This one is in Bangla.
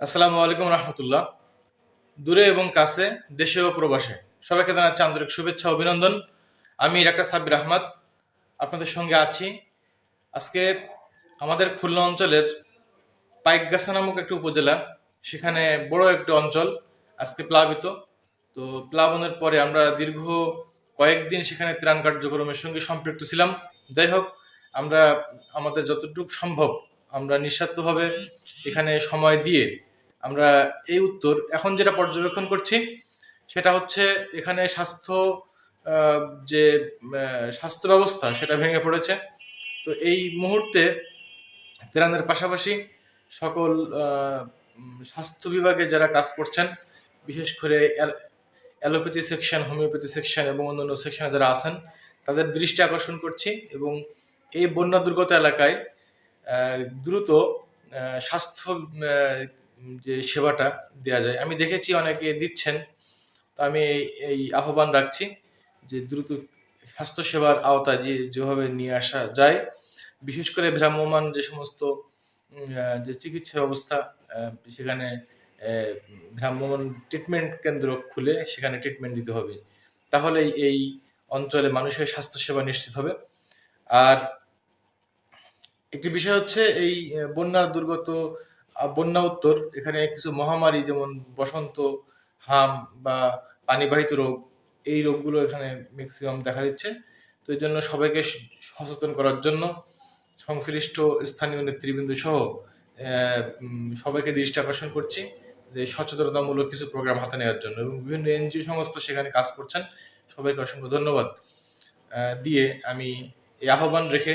আসসালামু আলাইকুম রহমতুল্লাহ। দূরে এবং কাছে, দেশে ও প্রবাসে সবাইকে জানাচ্ছি আন্তরিক শুভেচ্ছা, অভিনন্দন। আমি ডাক্তার সাব্বির আহমদ, আপনাদের সঙ্গে আছি। আজকে আমাদের খুলনা অঞ্চলের পাইকগাছা নামক একটি উপজেলা, সেখানে বড় একটি অঞ্চল আজকে প্লাবিত। তো প্লাবনের পরে আমরা দীর্ঘ কয়েকদিন সেখানে ত্রাণ কার্যক্রমের সঙ্গে সম্পৃক্ত ছিলাম। যাই হোক, আমরা আমাদের যতটুকু সম্ভব আমরা নিঃস্বার্থভাবে এখানে সময় দিয়ে আমরা এই উত্তর এখন যেটা পর্যবেক্ষণ করছি, সেটা হচ্ছে এখানে স্বাস্থ্য যে স্বাস্থ্য ব্যবস্থা সেটা ভেঙে পড়েছে। তো এই মুহূর্তে ত্রাণের পাশাপাশি সকল স্বাস্থ্য বিভাগে যারা কাজ করছেন, বিশেষ করে অ্যালোপ্যাথি সেকশন, হোমিওপ্যাথি সেকশন এবং অন্যান্য সেকশনে যারা আছেন, তাদের দৃষ্টি আকর্ষণ করছি এবং এই বন্যা দুর্গত এলাকায় দ্রুত স্বাস্থ্য যে সেবাটা দেওয়া যায়। আমি দেখেছি অনেকে দিচ্ছেন। তো আমি এই- আহ্বান রাখছি যে দ্রুত স্বাস্থ্য সেবার আওতায় যে যেভাবে নিয়ে আসা যায়, বিশেষ করে ভ্রাম্যমান যে সমস্ত যে চিকিৎসা ব্যবস্থা সেখানে ভ্রাম্যমান ট্রিটমেন্ট কেন্দ্র খুলে সেখানে ট্রিটমেন্ট দিতে হবে। তাহলে এই অঞ্চলে মানুষের স্বাস্থ্যসেবা নিশ্চিত হবে। আর একটি বিষয় হচ্ছে এই আহ, বন্যা দুর্গত বন্যা উত্তর এখানে কিছু মহামারী যেমন বসন্ত হাম বা পানিবাহিত রোগ এই রোগগুলো এখানে ম্যাক্সিমাম দেখা দিচ্ছে। তো এই জন্য সবাইকে সচেতন করার জন্য সংশ্লিষ্ট স্থানীয় নেতৃবৃন্দ সহ সবাইকে দৃষ্টি আকর্ষণ করছি যে সচেতনতামূলক কিছু প্রোগ্রাম হাতে নেওয়ার জন্য এবং বিভিন্ন এনজিও সংস্থা সেখানে কাজ করছেন। সবাইকে অসংখ্য ধন্যবাদ। দিয়ে আমি এই আহ্বান রেখে